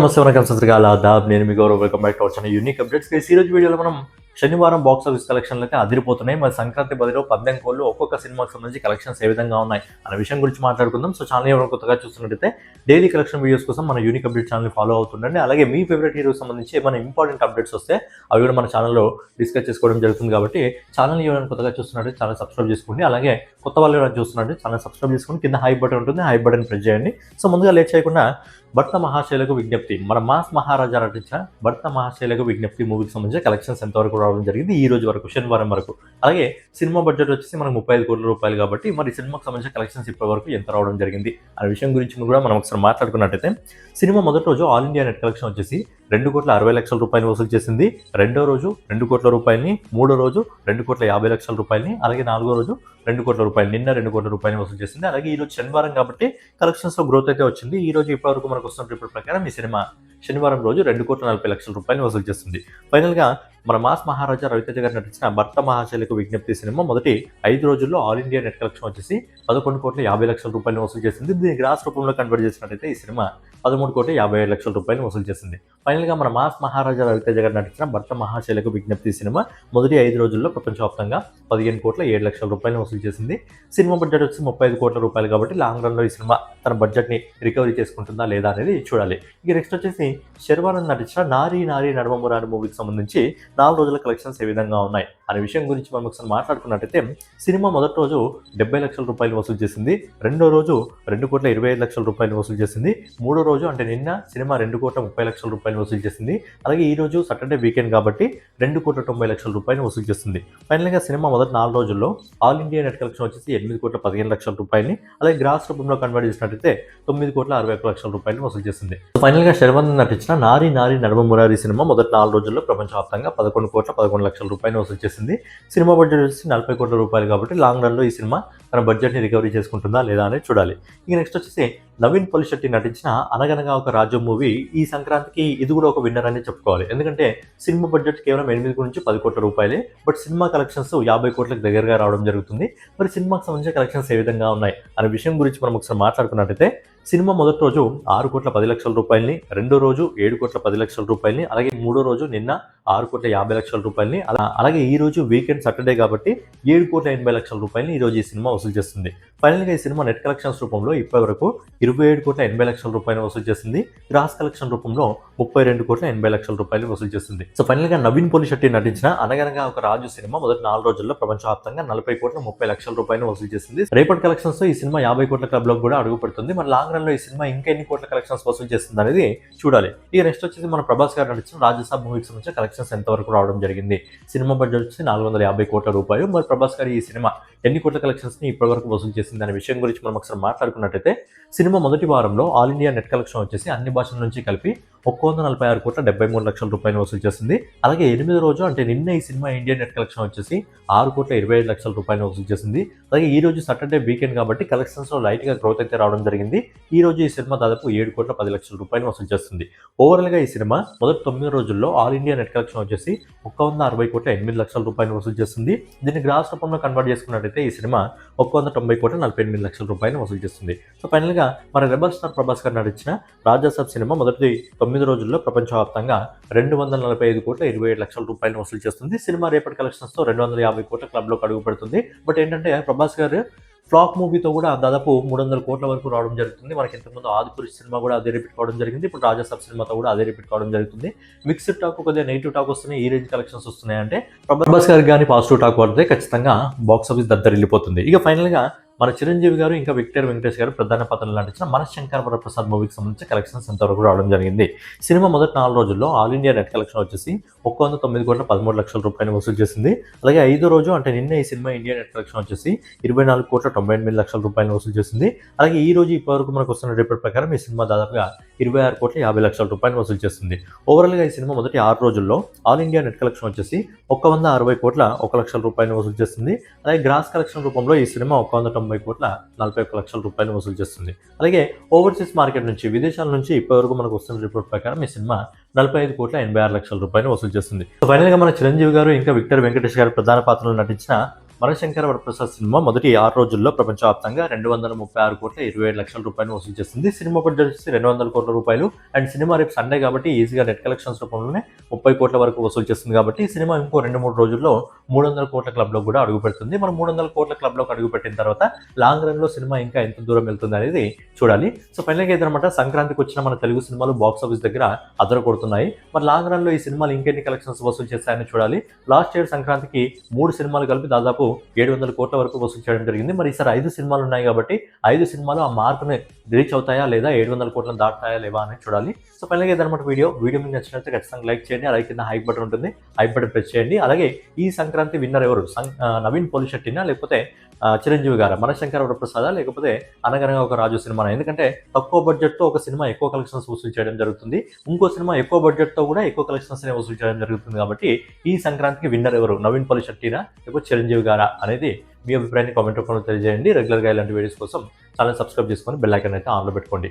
నమస్తే వనకం సత్రికాల దాబ్ నేను మీ Gaurav welcome back to our unique updates ఈ రోజు వీడియోలో మనం శనివారం బాక్స్ ఆఫీస్ కలెక్షన్లు అయితే అదిరిపోతున్నాయి. మరి సంక్రాంతి బదిలో పద్దెనిమిది కోళ్ళు ఒక్కొక్క సినిమాకి సంబంధించి కలెక్షన్స్ ఏ విధంగా ఉన్నాయి అనే విషయం గురించి మాట్లాడుకుందాం. సో ఛానల్ ఎవరైనా కొత్తగా చూస్తున్నట్టయితే డైలీ కలెక్షన్ వీడియోస్ కోసం మన యూనిక్ అప్డేట్ ఛానల్ ఫాలో అవుతుండండి. అలాగే మీ ఫేవరెట్ హీరోకి సంబంధించి ఏమైనా ఇంపార్టెంట్ అప్డేట్స్ వస్తే అవి కూడా మన ఛానల్లో డిస్కస్ చేసుకోవడం జరుగుతుంది కాబట్టి ఛానల్ ఎవరైనా కొత్తగా చూస్తున్నట్టు ఛానల్ సబ్స్క్రైబ్ చేసుకోండి. అలాగే కొత్త వాళ్ళు ఎవరైనా చూస్తున్నట్టు ఛానల్ సబ్స్క్రైబ్ చేసుకుని కింద హై బటన్ ఉంటుంది. హై బటన్ ప్రెస్ చేయండి. సో ముందుగా లేట్ చేయకుండా భర్త మహాశైలకు విజ్ఞప్తి. మన మాస్ మహారాజా నటించిన భర్త మహాశైలకు విజ్ఞప్తి మూవీకి సంబంధించిన కలెక్షన్స్ ఎంతవరకు రావడం జరిగింది ఈ రోజు వరకు శనివారం వరకు. అలాగే సినిమా బడ్జెట్ వచ్చేసి మనకు ముప్పై ఐదు కోట్ల రూపాయలు కాబట్టి మరి సినిమాకి సంబంధించిన కలెక్షన్స్ ఇప్పటి వరకు ఎంత రావడం జరిగింది అనే విషయం గురించి కూడా మనం ఒకసారి మాట్లాడుకున్నట్టయితే సినిమా మొదటి రోజు ఆల్ ఇండియా నెట్ కలెక్షన్ వచ్చేసి రెండు కోట్ల అరవై లక్షల రూపాయలు వసూలు చేసింది రెండో రోజు రెండు కోట్ల రూపాయలని మూడో రోజు రెండు కోట్ల యాభై లక్షల రూపాయలని అలాగే నాలుగో రోజు రెండు కోట్ల రూపాయలు నిన్న రెండు కోట్ల రూపాయలు వసూలు చేసింది. అలాగే ఈ రోజు శనివారం కాబట్టి కలెక్షన్స్లో గ్రోత్ అయితే వచ్చింది. ఈ రోజు ఇప్పటివరకు మనకు వస్తున్న రిపోర్ట్ ప్రకారం ఈ సినిమా శనివారం రోజు రెండు కోట్ల నలభై లక్షల రూపాయలు వసూలు చేస్తుంది ఫైనల్గా మన మాస్ మహారాజా రవితేజ గారు నటించిన భర్త మహాశైలకు విజ్ఞప్తి సినిమా మొదటి ఐదు రోజుల్లో ఆల్ ఇండియా నెట్ కలెక్షన్ వచ్చేసి పదకొండు కోట్ల యాభై లక్షల రూపాయలు వసూలు చేసింది. దీన్ని గ్రాస్ రూపంలో కన్వర్ట్ చేసినట్టయితే ఈ సినిమా పదమూడు కోటి యాభై ఏడు లక్షల రూపాయలు వసూలు చేసింది. ఫైనల్గా మన మాస్ మహారాజా రవితేజ గారు నటించిన భర్త మహాశైలకు విజ్ఞప్తి సినిమా మొదటి ఐదు రోజుల్లో ప్రపంచవ్యాప్తంగా పదిహేను కోట్ల ఏడు లక్షల రూపాయలు వసూలు చేసింది. సినిమా బడ్జెట్ వచ్చి ముప్పై ఐదు కోట్ల రూపాయలు కాబట్టి లాంగ్ రన్లో ఈ సినిమా తన బడ్జెట్ని రికవరీ చేసుకుంటుందా లేదా అనేది చూడాలి. ఇక నెక్స్ట్ వచ్చేసి శర్వానంద్ నటించిన నారీ నారీ నడమమురారి మూవీకి సంబంధించి నాలుగు రోజుల కలెక్షన్స్ ఏ విధంగా ఉన్నాయి? అనే విషయం గురించి మనం ఒకసారి మాట్లాడుకున్నట్టయితే సినిమా మొదటి రోజు డెబ్బై లక్షల రూపాయలు వసూలు చేసింది. రెండో రోజు రెండు కోట్ల ఇరవై ఐదు లక్షల రూపాయలు వసూలు చేసింది. మూడో రోజు రోజు అంటే నిన్న సినిమా రెండు కోట్ల ముప్పై లక్షల రూపాయలు వసూలు చేసింది. అలాగే ఈ రోజు సాటర్డే వీకెండ్ కాబట్టి రెండు కోట్ల తొంభై లక్షల రూపాయలు వసూలు చేస్తుంది. ఫైనల్గా సినిమా మొదటి నాలుగు రోజుల్లో ఆల్ ఇండియా నెట్ కలెక్షన్ వచ్చేసి ఎనిమిది కోట్ల పదిహేను లక్షల రూపాయలని అలాగే గ్రాస్ రూపంలో కన్వర్ట్ చేసినట్టయితే తొమ్మిది కోట్ల అరవై ఒక్క లక్షల రూపాయలు వసూలు చేసింది. ఫైనల్గా శర్వన్ నటించిన నారీ నారీ నడమ మురారి సినిమా మొదటి నాలుగు రోజుల్లో ప్రపంచవ్యాప్తంగా పదకొండు కోట్ల పదకొండు లక్షల రూపాయలు వసూలు చేసింది. సినిమా బడ్జెట్ వచ్చేసి నలభై కోట్ల రూపాయలు కాబట్టి లాంగ్ రన్లో ఈ సినిమా తన బడ్జెట్ని రికవరీ చేసుకుంటుందా లేదా అనేది చూడాలి. ఇక నెక్స్ట్ వచ్చేసి నవీన్ పొలిశెట్టి నటించిన అనగనగా ఒక రాజ్యం మూవీ ఈ సంక్రాంతికి ఇది కూడా ఒక విన్నర్ అని చెప్పుకోవాలి. ఎందుకంటే సినిమా బడ్జెట్ కేవలం ఎనిమిది నుంచి పది కోట్ల రూపాయలే. బట్ సినిమా కలెక్షన్స్ యాభై కోట్లకు దగ్గరగా రావడం జరుగుతుంది. మరి సినిమాకి సంబంధించిన కలెక్షన్స్ ఏ విధంగా ఉన్నాయి? అనే విషయం గురించి మనం ఒకసారి మాట్లాడుకున్నట్టయితే సినిమా మొదటి రోజు ఆరు కోట్ల పది లక్షల రూపాయలని రెండో రోజు ఏడు కోట్ల పది లక్షల రూపాయలని అలాగే మూడో రోజు నిన్న ఆరు కోట్ల యాభై లక్షల రూపాయలని అలా అలాగే ఈ రోజు వీకెండ్ సాటర్డే కాబట్టి ఏడు కోట్ల ఎనభై లక్షల రూపాయలని ఈ రోజు ఈ సినిమా వసూలు చేస్తుంది. ఫైనల్గా ఈ సినిమా నెట్ కలెక్షన్స్ రూపంలో ఇప్పటి వరకు ఇరవై ఏడు కోట్ల ఎనభై లక్షల రూపాయలు వసూలు చేసింది. గ్రాస్ కలెక్షన్ రూపంలో ముప్పై రెండు కోట్ల ఎనభై లక్షల రూపాయలు వసూలు చేస్తుంది. సో ఫైనల్గా నవీన్ పోలిశెట్టి నటించిన అనగనగా ఒక రాజు సినిమా మొదటి నాలుగు రోజుల్లో ప్రపంచవ్యాప్తంగా నలభై కోట్ల ముప్పై లక్షల రూపాయలు వసూలు చేసింది. రేపటి కలెక్షన్స్తో ఈ సినిమా యాభై కోట్ల క్లబ్లో కూడా అడుగు పెడుతుంది. మన లాంగ్ రన్లో ఈ సినిమా ఇంకా ఎన్ని కోట్ల కలెక్షన్స్ వసూలు చేస్తుంది అనేది చూడాలి. ఈ నెక్స్ట్ వచ్చేసి మన ప్రభాస్ గారు నటించిన రాజసాబ్ మూవీకి సంబంధించిన కలెక్షన్స్ ఎంతవరకు రావడం జరిగింది. సినిమా బడ్జెట్ వచ్చి నాలుగు వందల యాభై కోట్ల రూపాయలు. మరి ప్రభాస్ గారు ఈ సినిమా ఎన్ని కోట్ల కలెక్షన్స్ని ఇప్పటివరకు వసూలు చేసింది అనే విషయం గురించి మనం ఒకసారి మాట్లాడుకున్నట్టయితే సినిమా మొదటి వారంలో ఆల్ ఇండియా నెట్ కలెక్షన్ వచ్చేసి అన్ని భాషల నుంచి కలిపి ఒక్క వంద నలభై ఆరు కోట్ల డెబ్బై మూడు లక్షల రూపాయలు వసూలు చేసింది అలాగే ఎనిమిది రోజు అంటే నిన్న ఈ సినిమా ఇండియా నెట్ కలెక్షన్ వచ్చేసి ఆరు కోట్ల ఇరవై ఐదు లక్షల రూపాయలు వసూలు చేసింది. అలాగే ఈ రోజు సాటర్డే వీకెండ్ కాబట్టి కలెక్షన్స్లో గ్రోత్ అయితే రావడం జరిగింది. ఈ రోజు ఈ సినిమా దాదాపు ఏడు కోట్ల పది లక్షల రూపాయలు వసూలు చేస్తుంది. ఓవరాల్గా ఈ సినిమా మొదటి తొమ్మిది రోజుల్లో ఆల్ ఇండియా నెట్ కలెక్షన్ వచ్చేసి ఒక్క వంద అరవై కోట్ల ఎనిమిది లక్షల రూపాయలు వసూలు చేస్తుంది. దీన్ని గ్రాస్ రూపంలో కన్వర్ట్ చేసుకున్నట్టయితే ఈ సినిమా ఒక్క వంద తొంభై కోట్ల నలభై ఎనిమిది లక్షల రూపాయలు వసూలు చేస్తుంది. సో ఫైనల్గా మన రెబల్ స్టార్ ప్రభాస్ గారు నటించిన రాజాసాబ్ సినిమా మొదటి తొమ్మిది రోజుల్లో ప్రపంచవ్యాప్తంగా రెండు వందల నలభై ఐదు కోట్ల ఇరవై ఏడు లక్షల రూపాయలు వసూలు చేస్తుంది. సినిమా రేపటి కలెక్షన్స్తో రెండు వందల యాభై కోట్ల క్లబ్లోకి అడుగు పెడుతుంది. బట్ ఏంటంటే ప్రభాస్ గారు ఫ్లాప్ మూవీతో కూడా దాదాపు మూడు వందల కోట్ల వరకు రావడం జరుగుతుంది. మనకి ఇంతకుముందు ఆదిపురి సినిమా కూడా అదే రిపీట్ కావడం జరిగింది. ఇప్పుడు రాజాసాబ్ సినిమాతో కూడా అదే రిపీట్ కావడం జరుగుతుంది. మిక్స్డ్ టాక్ కొద్దిగా నెగిటివ్ టాక్ వస్తున్నాయి. ఈ రేంజ్ కలెక్షన్స్ వస్తున్నాయి అంటే ప్రభాస్ గారికి కానీ పాజిటివ్ టాక్ పడితే ఖచ్చితంగా బాక్స్ ఆఫీస్ దద్దరిల్లిపోతుంది. ఇక ఫైనల్గా మన చిరంజీవి గారు ఇంకా విక్టర్ వెంకటేష్ గారు ప్రధాన పాత్రలు నటించిన మన శంకర్ వరప్రసాద్ మూవీకి సంబంధించిన కలెక్షన్స్ ఎంతవరకు రావడం జరిగింది. సినిమా మొదటి నాలుగు రోజుల్లో ఆల్ ఇండియా నెట్ కలెక్షన్ వచ్చేసి ఒక్క వంద తొమ్మిది కోట్ల పదమూడు లక్షల రూపాయలు వసూలు చేసింది. అలాగే ఐదో రోజు అంటే నిన్న ఈ సినిమా ఇండియా నెట్ కలెక్షన్ వచ్చేసి ఇరవై నాలుగు కోట్ల తొంభై ఎనిమిది లక్షల రూపాయలు వసూలు చేసింది. అలాగే ఈ రోజు ఇప్పటివరకు మనకు వస్తున్న రిపోర్ట్ ప్రకారం ఈ సినిమా దాదాపుగా ఇరవై ఆరు కోట్ల యాభై లక్షల రూపాయలు వసూలు చేస్తుంది ఓవరాల్గా ఈ సినిమా మొదటి ఆరు రోజుల్లో ఆల్ ఇండియా నెట్ కలెక్షన్ వచ్చేసి ఒక్క వంద అరవై కోట్ల ఒక లక్షల రూపాయలు వసూలు చేస్తుంది అలాగే గ్రాస్ కలెక్షన్ రూపంలో ఈ సినిమా ఒక్క వంద తొంభై కోట్ల నలభై ఒక్క లక్షల రూపాయలు వసూలు చేస్తుంది. అలాగే ఓవర్సీస్ మార్కెట్ నుంచి విదేశాల నుంచి ఇప్పటివరకు మనకు వస్తున్న రిపోర్ట్ ప్రకారం ఈ సినిమా నలభై ఐదు కోట్ల ఎనభై ఆరు లక్షల రూపాయలు వసూలు చేస్తుంది. సో ఫైనల్గా మన చిరంజీవి గారు ఇంకా విక్టర్ వెంకటేష్ గారు ప్రధాన పాత్రలో నటించిన మనశంకర వరప్రసాద్ సినిమా మొదటి ఆరు రోజుల్లో ప్రపంచవ్యాప్తంగా రెండు వందల ముప్పై ఆరు కోట్ల ఇరవై ఏడు లక్షల రూపాయలు వసూలు చేస్తుంది. సినిమా బడ్జెట్ వచ్చేసి రెండు వందల కోట్ల రూపాయలు. అండ్ సినిమా రేపు సండే కాబట్టి ఈజీగా నెట్ కలెక్షన్స్ రూపంలోనే ముప్పై కోట్ల వరకు వసూలు చేస్తుంది కాబట్టి సినిమా ఇంకో రెండు మూడు రోజుల్లో మూడు వందల కోట్ల క్లబ్లో కూడా అడుగు పెడుతుంది. మనం మూడు వందల కోట్ల క్లబ్లోకి అడుగు పెట్టిన తర్వాత లాంగ్ రన్లో సినిమా ఇంకా ఎంత దూరం వెళ్తుంది అనేది చూడాలి. సో ఫైనల్గా ఏదన్నమాట సంక్రాంతికి వచ్చిన మన తెలుగు సినిమాలు బాక్స్ ఆఫీస్ దగ్గర అదర కొడుతున్నాయి మరి లాంగ్ రన్లో ఈ సినిమాలు ఇంకెన్ని కలెక్షన్స్ వసూలు చేస్తాయని చూడాలి. లాస్ట్ ఇయర్ సంక్రాంతికి మూడు సినిమాలు కలిపి దాదాపు ఏడు వందల కోట్ల వరకు వసూలు చేయడం జరిగింది. మరి ఈసారి ఐదు సినిమాలు ఉన్నాయి కాబట్టి ఐదు సినిమాలు ఆ మార్కుని రీచ్ అవుతాయా లేదా ఏడు వందల కోట్లను దాటుతాయా లేవా అని చూడాలి. సో ఫైనల్గా ఏదన్నమాట వీడియో. వీడియో మీకు నచ్చినట్లయితే ఖచ్చితంగా లైక్ చేయండి. అలాగే కింద హైక్ బటన్ ఉంటుంది. హైక్ బటన్ ప్రెస్ చేయండి. అలాగే ఈ సంక్రాంతి సంక్రాంతి విన్నర్ ఎవరు? నవీన్ పోలిశెట్టినా లేకపోతే చిరంజీవి గారా? మనశంకర వరప్రసాదా లేకపోతే అనగనగా ఒక రాజు సినిమా? ఎందుకంటే తక్కువ బడ్జెట్తో ఒక సినిమా ఎక్కువ కలెక్షన్స్ వసూలు చేయడం జరుగుతుంది. ఇంకో సినిమా ఎక్కువ బడ్జెట్తో కూడా ఎక్కువ కలెక్షన్స్ వసూలు చేయడం జరుగుతుంది కాబట్టి ఈ సంక్రాంతికి విన్నర్ ఎవరు? నవీన్ పోలిశెట్టినా లేకపోతే చిరంజీవి గారా? అనేది మీ అభిప్రాయాన్ని కామెంట్ రూపంలో తెలియజేయండి. రెగ్యులర్గా ఇలాంటి వీడియోస్ కోసం ఛానల్ సబ్స్క్రైబ్ చేసుకొని బెల్ ఐకన్ అయితే ఆన్లో పెట్టుకోండి.